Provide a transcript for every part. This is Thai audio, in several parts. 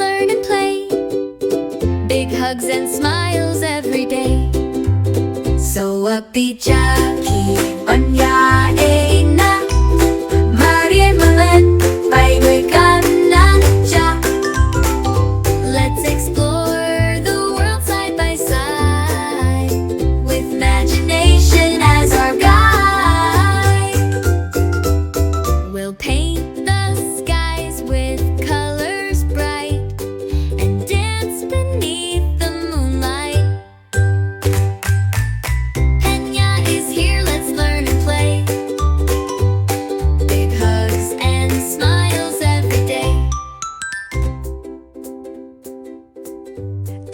learn and play. Big hugs and smiles every day. So upbeat, Jackie, on.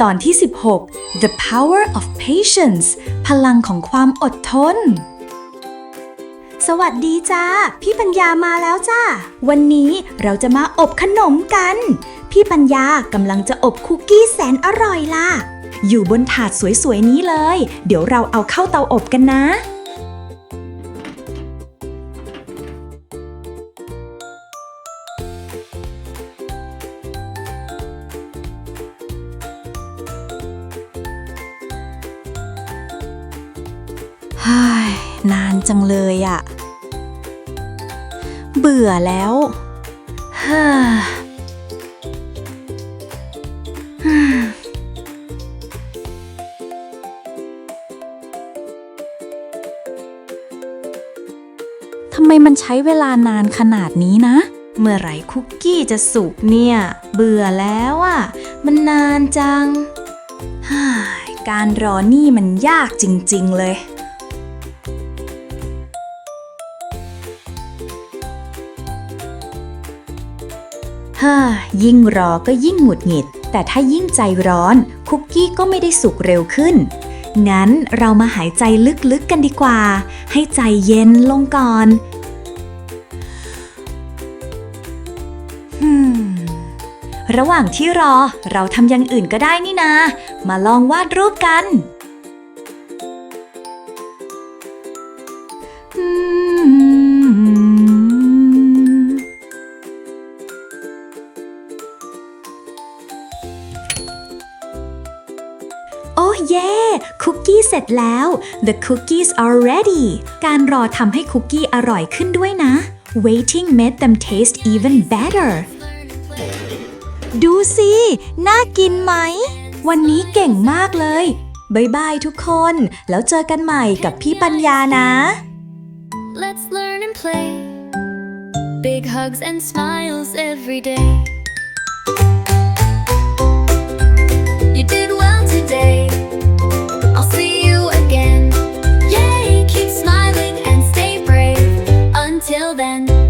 ตอนที่ 16 The Power of Patience พลังของความอดทน สวัสดีจ้า พี่ปัญญามาแล้วจ้า วันนี้เราจะมาอบขนมกัน พี่ปัญญากำลังจะอบคุกกี้แสนอร่อยล่ะ อยู่บนถาดสวยๆนี้เลย เดี๋ยวเราเอาเข้าเตาอบกันนะ ฮ่ายนานจังเลยอะเบื่อแล้วฮ่าทำไมมันใช้เวลานานขนาดนี้นะ เมื่อไหร่คุกกี้จะสุกเนี่ย เบื่อแล้วอะมันนานจัง การรอนี่มันยากจริง ๆ เลย ฮ่ายิ่งรอก็ยิ่งหงุดหงิด แต่ถ้ายิ่งใจร้อน คุกกี้ก็ไม่ได้สุกเร็วขึ้น งั้นเรามาหายใจลึกๆกันดีกว่า ให้ใจเย็นลงก่อนฮึมระหว่างที่รอเราทำอย่างอื่นก็ได้นี่นา มาลองวาดรูปกัน เย่คุกกี้เสร็จแล้ว The cookies are ready การรอทำให้คุกกี้อร่อยขึ้นด้วยนะ Waiting made them taste even better ดูสิ น่ากินไหม วันนี้เก่งมากเลยบายบายทุกคน แล้วเจอกันใหม่กับพี่ปัญญานะ Let's learn and play. Big hugs and smiles every day. Till then.